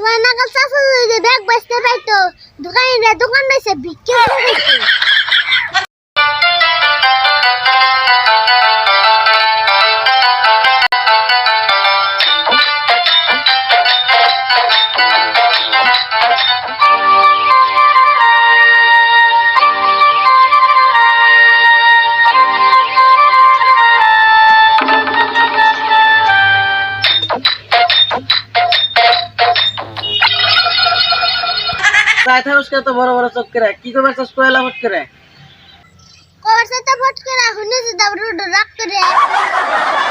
তোমার নাকাল চাষা ব্যাগ বেচতে পাইতো। দোকানে দোকান বেচে বিক্রি প্রায় থাকস তো বড় বড় চোখ করে কি করবে চাষ কয়লা ফট করে করে হুনে যে দাবড় রাখ করে।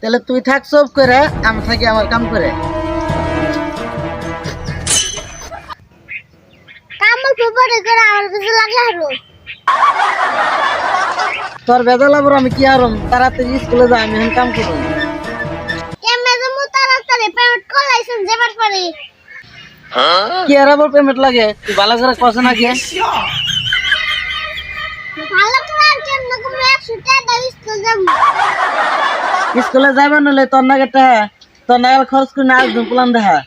তাহলে তুই থাক সব করে আমি থাকি আমার কাম করে। আমার কাছে হারো তোর বেদলা বড় আমি কি আরম? তাড়াতাড়ি স্কুলে যা আমি কাম করব। কেমনে তাড়াতাড়ি পেমেন্ট করাইছেন যেবার পারি। কি আর আবার পেমেন্ট লাগে? তুই ভালো করে না কি? স্কুল যাব। নলে তোর নাগে টাকা তোর নাগাল খরচ করে না আসবে প্লান দেখা।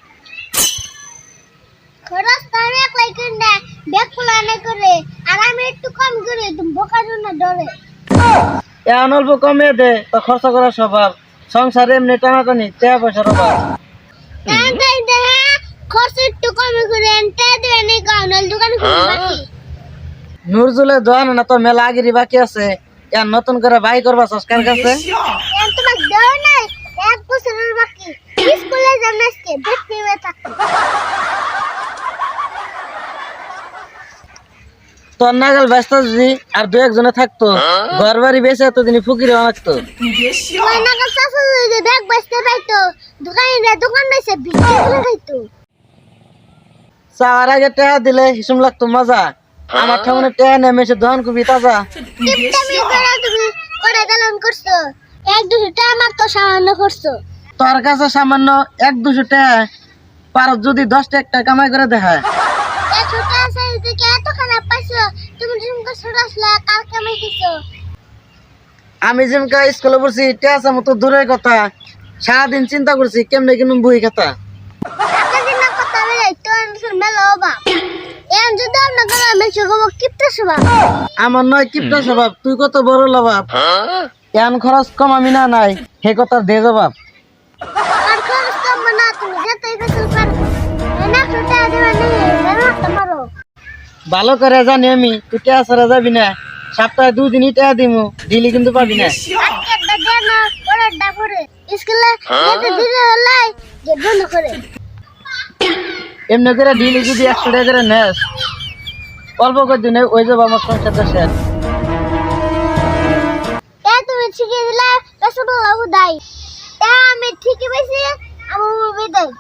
খরচ তো আমি একলাই করে না ব্যাগ ফুলানে করে। আর আমি একটু কম করে তুমি বোকার জন্য ডরে এখন অল্প কমে দে তো খরচ করার স্বভাব। সংসারে এমনি টানাটানি টাকা পয়সার অভাব। দেখা খরচ একটু কম করে এনতে দেবে নেই কারণ দোকান খুলে নুরজুলে দোয়ান না তো মেলা আগেরই বাকি আছে। ইয়ার নতুন করে বাই করবা সস্কার কাছে? এন তোমার দেওয়া নাই এক বছরের বাকি। স্কুলে যান আজকে দেখতে হবে থাকতো তোর নাগাল ব্যস্ত যদি আর দু একজনে থাকতো। ঘর বাড়ি বেঁচে এতদিন ফুকিরে বানাতো তোমার নাকাল চাষা যদি ব্যাগ বেচতে পাইতো দোকানে দোকান বেচে বিক্রি করে খাইতো। চার আগে টাকা দিলে হিসুম লাগতো মজা। আমার ঠামনে টাকা নেমে এসে দহন কবি তাজা। এক দুশো টাকা আমার তো সামান্য করছ। তোর কাছে সামান্য এক দুশো টাকা পার যদি দশ টাকা কামাই করে দেখা আমি আমি স্কুলে পড়ছি টাকা মতো দূরের কথা। সারাদিন চিন্তা করছি কেমনে কিনুম বই খাতা। যদি আপনার কিপটা আমার নয় কিপটা স্বভাব তুই কত বড় লবাব এন খরচ কম আমি না নাই হে কথা দে জবাব। আর খরচ কম না তুমি যেতে গেছো পারো এনে একশো দেবে নেই মারো ভালো করে জানি আমি তুই ছাড়া যাবি না। সপ্তাহে দুদিনই টাকা দিমু দিলি কিন্তু পাবি না। স্কুলে যেতে দিলে হলাই বন্ধ করে। এমনি করে দিলে যদি একশো টাকা করে নেস, অল্প করে দিনে ওই যাব আমার সংসারটা শেষ। ঠিকই দিলে আমি ঠিকই পেয়েছি আমার বিদায়